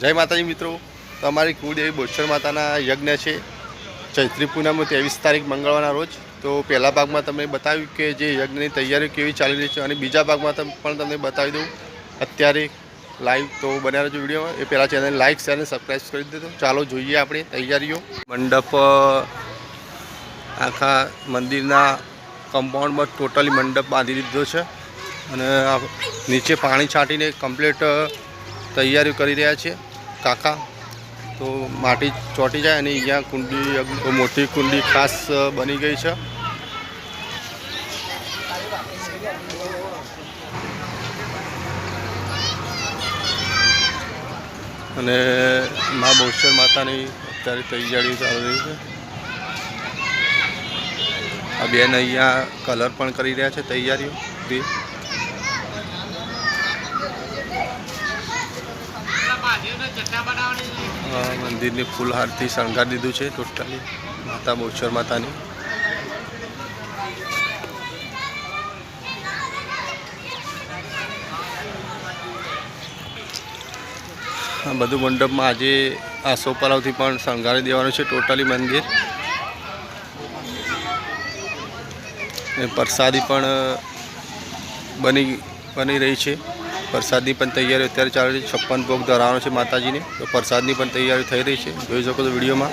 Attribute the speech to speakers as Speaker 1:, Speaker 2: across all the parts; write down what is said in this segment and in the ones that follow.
Speaker 1: જય માતાજી મિત્રો. તમારી કુળદેવી બોચ્છર માતાના યજ્ઞ છે. ચૈત્રી પૂનમ ત્રેવીસ તારીખ મંગળવારના રોજ. તો પહેલા ભાગમાં તમને બતાવ્યું કે જે યજ્ઞની તૈયારી કેવી ચાલી રહી છે અને બીજા ભાગમાં પણ તમને બતાવી દઉં. અત્યારે લાઈવ તો બન્યા રહેજો વિડીયોમાં એ પહેલાં ચેનલ લાઈક શેર અને સબસ્ક્રાઈબ કરી દેજો. ચાલો જોઈએ આપણે તૈયારીઓ. મંડપ આખા મંદિરના કમ્પાઉન્ડમાં ટોટલી મંડપ બાંધી દીધો છે. અને નીચે પાણી છાંટીને કમ્પ્લીટ તૈયારીઓ કરી રહ્યા છે. કાકા, તો માટી ચોંટી જાય અને અહીંયા કુંડી મોટી કુંડી ખાસ બની ગઈ છે. અને મા બહુશ્વર માતાની અત્યારે તૈયારીઓ ચાલી રહી છે. આ બેન અહીંયા કલર પણ કરી રહ્યા છે તૈયારીઓ બે આ મંદિરની ફૂલહારથી શણગાર દીધું છે ટોટલી, માતા બોચર માતાની. આ બધું મંડપમાં આજે આસોપાલવથી પણ શણગારી દેવાનું છે ટોટલી મંદિર. પ્રસાદી પણ બની બની રહી છે. પ્રસાદની પણ તૈયારી અત્યારે ચાલે છે. છપ્પન ભોગ ધરાવવાનો છે માતાજીને. તો પ્રસાદની પણ તૈયારી થઈ રહી છે. જોઈ શકો છો વિડીયોમાં.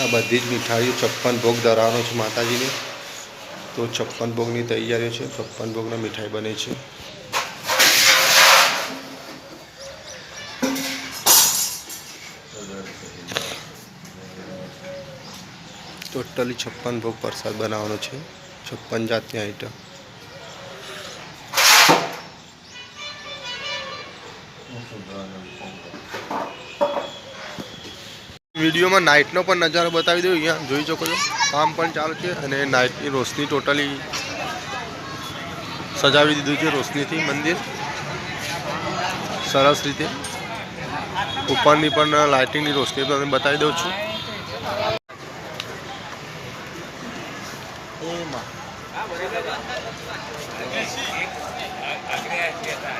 Speaker 1: આ બધી જ મીઠાઈઓ છપ્પન ભોગ ધરાવવાનો છે માતાજીને. તો છપ્પન ભોગની તૈયારીઓ છે. છપ્પન ભોગના મીઠાઈ બને છે. ટોટલી છપ્પન ભોગ પ્રસાદ બનાવવાનો છે. છપ્પન જાતની આઈટમ વિડીયોમાં નાઇટનો પણ નજારો બતાવી દઉં અહીંયા. જોઈ શકો છો. કામ પણ ચાલુ છે અને નાઇટની રોશની ટોટલી સજાવી દીધું છે રોશનીથી મંદિર. સરસ રીતે. ઉપરની પણ લાઇટિંગની રોશની તમને બતાવી દઉં છું. Lima. É ah,